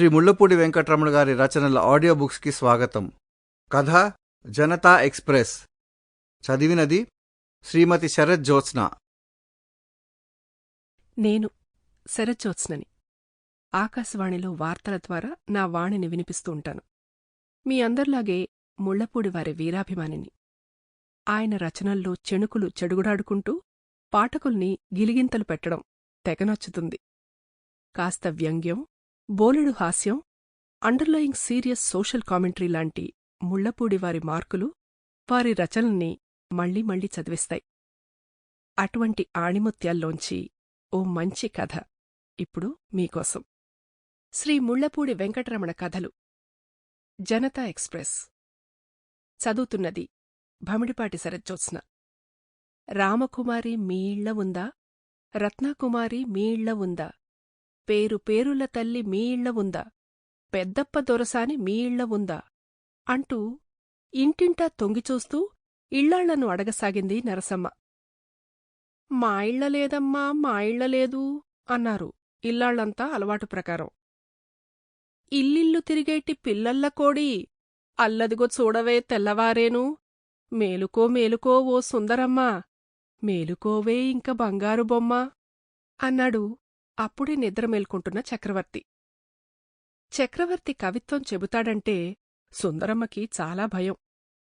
శ్రీ ముళ్ళపూడి వెంకటరమణ గారి రచనల ఆడియో బుక్స్కి స్వాగతం. కథ జనతా ఎక్స్ప్రెస్. చదివినది శ్రీమతి శరత్ జ్యోత్స్న. నేను శరజ్యోత్స్నని ఆకాశవాణిలో వార్తల ద్వారా నా వాణిని వినిపిస్తూ ఉంటాను. మీ అందరిలాగే ముళ్ళపూడి వారి వీరాభిమానిని. ఆయన రచనల్లో చెణుకులు చెడుగుడాడుకుంటూ పాఠకుల్ని గిలిగింతలు పెట్టడం తెగనొచ్చుతుంది కాస్త వ్యంగ్యం బోలెడు హాస్యం అండర్లయింగ్ సీరియస్ సోషల్ కామెంటరీ లాంటి ముళ్ళపూడి వారి మార్కులు వారి రచనల్ని మళ్ళీ మళ్ళీ చదివిస్తాయి. అటువంటి ఆణిముత్యాల్లోంచి ఓ మంచి కథ ఇప్పుడు మీకోసం. శ్రీ ముళ్ళపూడి వెంకటరమణ కథలు. జనతా ఎక్స్ప్రెస్. చదువుతున్నది భమిడిపాటి శరజ్జోత్స్న రామకుమారి మీళ్ళ ఉందా? రత్నాకుమారి మీళ్ళ ఉందా? పేరు పేరుల తల్లి మీ ఇళ్ళ ఉందా? పెద్దప్ప దొరసాని మీ ఇళ్ళ ఉందా? అంటూ ఇంటింటా తొంగిచూస్తూ ఇళ్ళాళ్ళను అడగసాగింది నరసమ్మ. మా ఇళ్ళ లేదమ్మా మా ఇళ్ళ లేదు అన్నారు ఇల్లాళ్ళంతా అలవాటు ప్రకారం. ఇల్లిల్లు తిరిగేటి పిల్లల్ల కోడి అల్లదిగో చూడవే తెల్లవారేను. మేలుకో మేలుకో ఓ సుందరమ్మా మేలుకోవే ఇంక బంగారు బొమ్మ అన్నాడు అప్పుడే నిద్ర మేల్కొంటున్న చక్రవర్తి. చక్రవర్తి కవిత్వం చెబుతాడంటే సుందరమ్మకి చాలా భయం.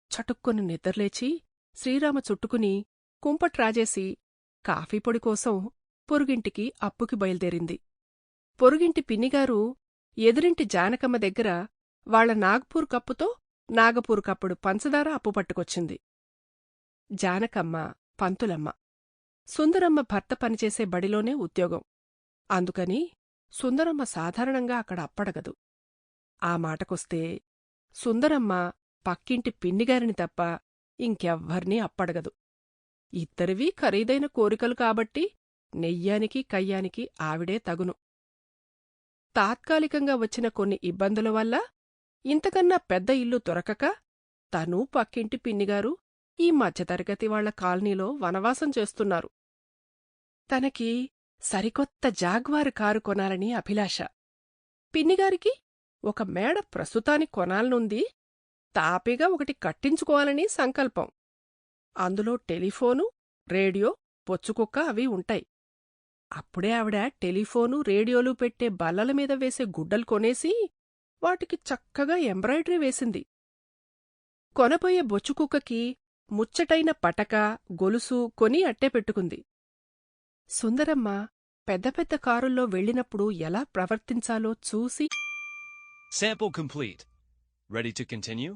చటుక్కును నిద్రలేచి శ్రీరామ చుట్టుకుని కుంపట్రాజేసి కాఫీ పొడి కోసం పొరుగింటికి అప్పుకి బయలుదేరింది. పొరుగింటి పిన్నిగారు ఎదురింటి జానకమ్మ దగ్గర వాళ్ళ నాగ్పూర్ కప్పుతో నాగపూర్ కప్పుడు పంచదార అప్పు పట్టుకొచ్చింది. జానకమ్మ పంతులమ్మ. సుందరమ్మ భర్త పనిచేసే బడిలోనే ఉద్యోగం. అందుకని సుందరమ్మ సాధారణంగా అక్కడ అప్పడగదు. ఆ మాటకొస్తే సుందరమ్మ పక్కింటి పిన్నిగారిని తప్ప ఇంకెవ్వర్నీ అప్పడగదు. ఇద్దరివీ ఖరీదైన కోరికలు కాబట్టి నెయ్యానికి కయ్యానికి ఆవిడే తగును. తాత్కాలికంగా వచ్చిన కొన్ని ఇబ్బందుల వల్ల ఇంతకన్నా పెద్ద ఇల్లు దొరకక తనూ పక్కింటి పిన్నిగారు ఈ మధ్యతరగతి వాళ్ళ కాలనీలో వనవాసం చేస్తున్నారు. తనకి సరికొత్త జాగ్వారు కారు కొనాలని అభిలాష. పిన్నిగారికి ఒక మేడ ప్రస్తుతాని కొనాలనుంది తాపీగా ఒకటి కట్టించుకోవాలని సంకల్పం. అందులో టెలిఫోను రేడియో పొచ్చుకుక్క అవి ఉంటాయి. అప్పుడే ఆవిడ టెలిఫోను రేడియోలు పెట్టే బల్లల మీద వేసే గుడ్డలు కొనేసి వాటికి చక్కగా ఎంబ్రాయిడరీ వేసింది. కొనబోయే బొచ్చుకుక్కకి ముచ్చటైన పటక గొలుసు కొని అట్టే పెట్టుకుంది. సుందరమ్మ పెద్ద పెద్ద కారుల్లో వెళ్ళినప్పుడు ఎలా ప్రవర్తించాలో చూసి Sample complete. Ready to continue?